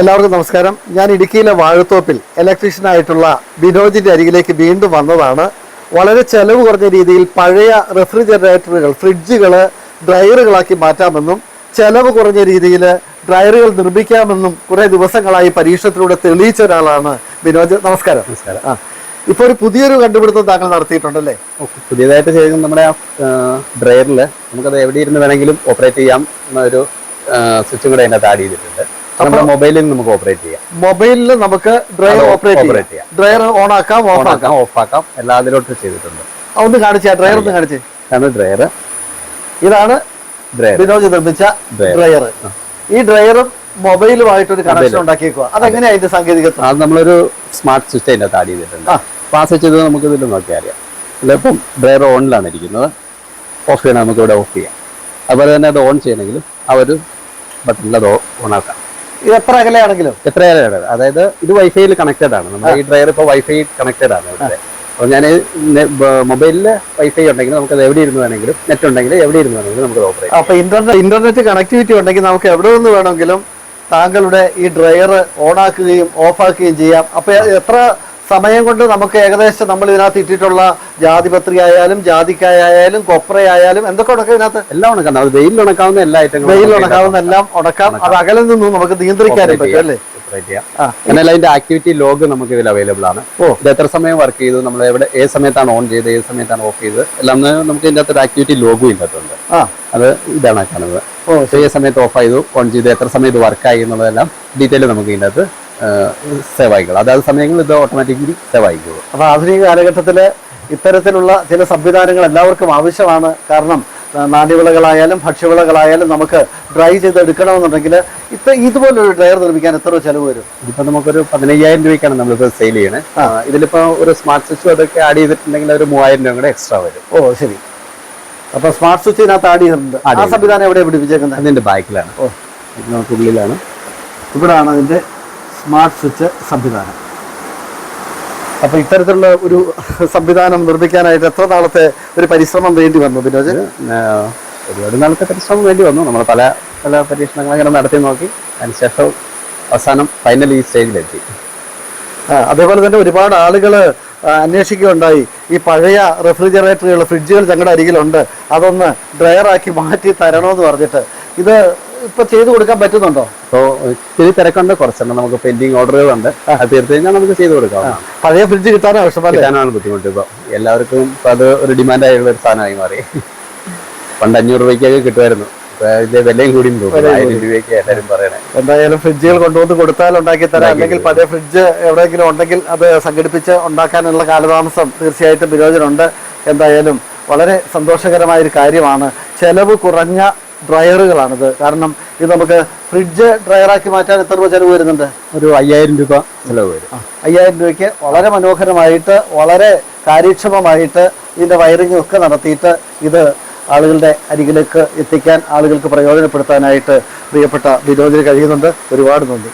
എല്ലാവർക്കും നമസ്കാരം. ഞാൻ ഇടുക്കിയിലെ വാഴത്തോപ്പിൽ ഇലക്ട്രീഷ്യനായിട്ടുള്ള വിനോദിന്റെ അരികിലേക്ക് വീണ്ടും വന്നതാണ്. വളരെ ചെലവ് കുറഞ്ഞ രീതിയിൽ പഴയ റെഫ്രിജറേറ്ററുകൾ ഫ്രിഡ്ജുകൾ ഡ്രയറുകളാക്കി മാറ്റാമെന്നും ചെലവ് കുറഞ്ഞ രീതിയിൽ ഡ്രയറുകൾ നിർമ്മിക്കാമെന്നും കുറേ ദിവസങ്ങളായി പരീക്ഷണത്തിലൂടെ തെളിയിച്ച ഒരാളാണ് വിനോദ്. നമസ്കാരം. നമസ്കാരം. ആ ഇപ്പോൾ ഒരു പുതിയൊരു കണ്ടുപിടുത്തം താങ്കൾ നടത്തിയിട്ടുണ്ടല്ലേ. പുതിയതായിട്ട് ചെയ്യുന്ന നമ്മുടെ ആ ഡ്രയറിൽ നമുക്കത് എവിടെ ഇരുന്ന് വേണമെങ്കിലും ഓപ്പറേറ്റ് ചെയ്യാം എന്നൊരു സ്വിച്ചും കൂടെ അതിനകത്ത് ആഡ് ചെയ്തിട്ടുണ്ട്. നമ്മുടെ മൊബൈലിൽ നമുക്ക് ഓപ്പറേറ്റ് ചെയ്യാം. മൊബൈലിൽ നമുക്ക് ഡ്രയർ ഓപ്പറേറ്റ് ചെയ്യാം. ഡ്രയർ ഓൺ ആക്കാം ഓഫ് ആക്കാം ഓഫ് ആക്കാം എല്ലാ അതിലോട്ട് ചെയ്തിട്ടുണ്ട്. ഒന്ന് കാണിച്ച ഡ്രയർ ഒന്ന് കാണിച്ചേ. അതാണ് ഡ്രയർ. ഇതാണ് ബിനോജ് നിർമ്മിച്ച. ഡ്രയർ. ഈ ഡ്രയറും മൊബൈലുമായിട്ട് ഒരു കണക്ഷൻ ഉണ്ടാക്കിയേക്കുക അതെങ്ങനെയാ അതിന്റെ സാങ്കേതികത്വം? അത് നമ്മളൊരു സ്മാർട്ട് സ്വിച്ച് അതിന്റെ ആഡ് ചെയ്തിട്ടുണ്ട്. പാസ് ചെയ്തത് നമുക്ക് ഇതിൽ നോക്കിയാൽ അറിയാം. ഇതിപ്പം ഡ്രയർ ഓണിലാണ് ഇരിക്കുന്നത്. ഓഫ് ചെയ്യണം നമുക്ക് ഇവിടെ ഓഫ് ചെയ്യാം. അതുപോലെ തന്നെ അത് ഓൺ ചെയ്യണമെങ്കിലും ആ ഒരു ബട്ടണിൽ അത് ഓണാക്കാം. ഇത് എത്ര അകലെയാണെങ്കിലും. എത്ര അകലെയാണ് അതായത് ഇത് വൈഫൈയിൽ കണക്റ്റഡ് ആണ്. നമ്മുടെ ഈ ഡ്രയർ ഇപ്പോൾ വൈഫൈ കണക്റ്റഡ് ആണ് ഇവിടെ. അപ്പോൾ ഞാൻ മൊബൈലിൽ വൈഫൈ ഉണ്ടെങ്കിൽ നമുക്ക് അത് എവിടെ ഇരുന്ന് വേണമെങ്കിലും നെറ്റ് ഉണ്ടെങ്കിൽ എവിടെ ഇരുന്ന് വേണമെങ്കിലും നമുക്ക് ഓപ്പറേറ്റ് അപ്പോൾ ഇന്റർനെറ്റ് ഇന്റർനെറ്റ് കണക്ടിവിറ്റി ഉണ്ടെങ്കിൽ നമുക്ക് എവിടെ നിന്ന് വേണമെങ്കിലും താങ്കളുടെ ഈ ഡ്രയർ ഓൺ ആക്കുകയും ഓഫ് ആക്കുകയും ചെയ്യാം. അപ്പോൾ എത്ര സമയം കൊണ്ട് നമുക്ക് ഏകദേശം നമ്മൾ ഇതിനകത്ത് ഇട്ടിട്ടുള്ള ജാതിപത്രി ആയാലും ജാതിക്കായാലും കൊപ്രയായാലും എന്തൊക്കെ ഉണക്കാം ഇതിനകത്ത്? എല്ലാം ഉണക്കാം. അത് വെയിൽ ഉണക്കാവുന്ന എല്ലാ ഐറ്റങ്ങളും വെയിൽ ഉണക്കാവുന്ന എല്ലാം ഉണക്കാം. അത് അകലിൽ നിന്നും നമുക്ക് നിയന്ത്രിക്കാനും പറ്റും അല്ലേ. എന്നാൽ അതിന്റെ ആക്ടിവിറ്റി ലോഗ് നമുക്ക് ഇതിൽ അവൈലബിൾ ആണ്. ഓ. ഇത് എത്ര സമയം വർക്ക് ചെയ്തു നമ്മൾ എവിടെ ഏത് സമയത്താണ് ഓൺ ചെയ്ത് ഏത് സമയത്താണ് ഓഫ് ചെയ്ത് എല്ലാം നമുക്ക് ഇതിന്റെ അകത്ത് ഒരു ആക്ടിവിറ്റി ലോഗും ഇതിനകത്തുണ്ട്. ആ. അത് ഇതാണ് കാണുന്നത്. ഏത് സമയത്ത് ഓഫ് ചെയ്തു ഓൺ ചെയ്തു എത്ര സമയം സമയത്ത് ആയി എന്നുള്ളതെല്ലാം ഡീറ്റെയിൽ നമുക്ക് ഇതിന്റെ അകത്ത് സേവ് ആയിക്കോളും അതായത് സമയങ്ങളിൽ ഇത് ഓട്ടോമാറ്റിക്കലി സേവ് ആയിക്കോളും അപ്പോൾ ആധുനിക കാലഘട്ടത്തിൽ ഇത്തരത്തിലുള്ള ചില സംവിധാനങ്ങൾ എല്ലാവർക്കും ആവശ്യമാണ്. കാരണം നാണ്യവിളകളായാലും ഭക്ഷ്യവിളകളായാലും നമുക്ക് ഡ്രൈ ചെയ്ത് എടുക്കണമെന്നുണ്ടെങ്കിൽ ഇത്ര ഇതുപോലൊരു ഡ്രയർ നിർമ്മിക്കാൻ എത്ര ചെലവ് വരും. ഇതിപ്പോൾ നമുക്കൊരു പതിനയ്യായിരം രൂപയ്ക്കാണ് നമ്മളിപ്പോൾ സെയിൽ ചെയ്യണേ. ഇതിലിപ്പോൾ ഒരു സ്മാർട്ട് സ്വിച്ചും അതൊക്കെ ആഡ് ചെയ്തിട്ടുണ്ടെങ്കിൽ ഒരു മൂവായിരം രൂപ കൂടെ എക്സ്ട്രാ വരും. ഓ ശരി. അപ്പോൾ സ്മാർട്ട് സ്വിച്ച് ഇതിനകത്ത് ആഡ് ചെയ്തിട്ടുണ്ട്. ആ സംവിധാനം എവിടെ പിടിപ്പിച്ചേക്കുന്നത്? അതിന്റെ ബാക്കിലാണ്. ഓ. ഇത് നമുക്ക് ഉള്ളിലാണ്. ഇവിടാണ് അതിന്റെ സ്മാർട്ട് സ്വിച്ച് സംവിധാനം. അപ്പൊ ഇത്തരത്തിലുള്ള ഒരു സംവിധാനം നിർമ്മിക്കാനായിട്ട് എത്ര നാളത്തെ ഒരു പരിശ്രമം വേണ്ടി വന്നു ബിനോജ്? ഒരുപാട് നാളത്തെ പരിശ്രമം വേണ്ടി വന്നു. നമ്മൾ പല പല പരീക്ഷണങ്ങൾ അങ്ങനെ നടത്തി നോക്കി. അതിനുശേഷം അവസാനം ഫൈനൽ ഈ സ്റ്റേജിലെത്തി അതേപോലെ തന്നെ ഒരുപാട് ആളുകൾ അന്വേഷിക്കുകയുണ്ടായി. ഈ പഴയ റെഫ്രിജറേറ്ററുകൾ ഫ്രിഡ്ജുകൾ ഞങ്ങളുടെ അരികിലുണ്ട്. അതൊന്ന് ഡ്രയറാക്കി മാറ്റി തരണമെന്ന് പറഞ്ഞിട്ട് ഇത് ഇപ്പൊ ചെയ്തു കൊടുക്കാൻ പറ്റുന്നുണ്ടോ? ഇപ്പോ ഇത്തിരി തിരക്കുണ്ട് കുറച്ചെണ്ണം നമുക്ക് പെൻഡിങ് ഓർഡറുകളുണ്ട് അത് തീർത്തു കഴിഞ്ഞാൽ നമുക്ക് ചെയ്തു കൊടുക്കാം. പഴയ ഫ്രിഡ്ജ് കിട്ടാനോ ആവശ്യമല്ലേ കിട്ടാനാണ് ബുദ്ധിമുട്ട് ഇപ്പോൾ എല്ലാവർക്കും ഇപ്പം അത് ഒരു ഡിമാൻഡായുള്ള ഒരു സാധനമായി മാറി. പണ്ട് അഞ്ഞൂറ് രൂപയ്ക്കൊക്കെ കിട്ടുമായിരുന്നു. ഇപ്പൊ ഇതിന്റെ വിലയും കൂടിയും തോന്നുന്നു ആയിരം രൂപയ്ക്ക് എല്ലാവരും പറയണേ. എന്തായാലും ഫ്രിഡ്ജുകൾ കൊണ്ടുവന്ന് കൊടുത്താൽ ഉണ്ടാക്കി തരാം. അല്ലെങ്കിൽ പഴയ ഫ്രിഡ്ജ് എവിടെയെങ്കിലും ഉണ്ടെങ്കിൽ അത് സംഘടിപ്പിച്ച് ഉണ്ടാക്കാനുള്ള കാലതാമസം തീർച്ചയായിട്ടും വിരോചനമുണ്ട്. എന്തായാലും വളരെ സന്തോഷകരമായ ഒരു കാര്യമാണ്. ചെലവ് കുറഞ്ഞ ഡ്രയറുകളാണിത്. കാരണം ഇത് നമുക്ക് ഫ്രിഡ്ജ് ഡ്രയറാക്കി മാറ്റാൻ എത്ര രൂപ ചിലവ് വരുന്നുണ്ട്? ഒരു അയ്യായിരം രൂപ ചിലവ് വരും. അയ്യായിരം രൂപയ്ക്ക് വളരെ മനോഹരമായിട്ട് വളരെ കാര്യക്ഷമമായിട്ട് ഇതിന്റെ വയറിംഗ് ഒക്കെ നടത്തിയിട്ട് ഇത് ആളുകളുടെ അരികിലേക്ക് എത്തിക്കാൻ ആളുകൾക്ക് പ്രയോജനപ്പെടുത്താനായിട്ട് പ്രിയപ്പെട്ട വിനോദിന് കഴിയുന്നുണ്ട്. ഒരുപാട് നന്ദി.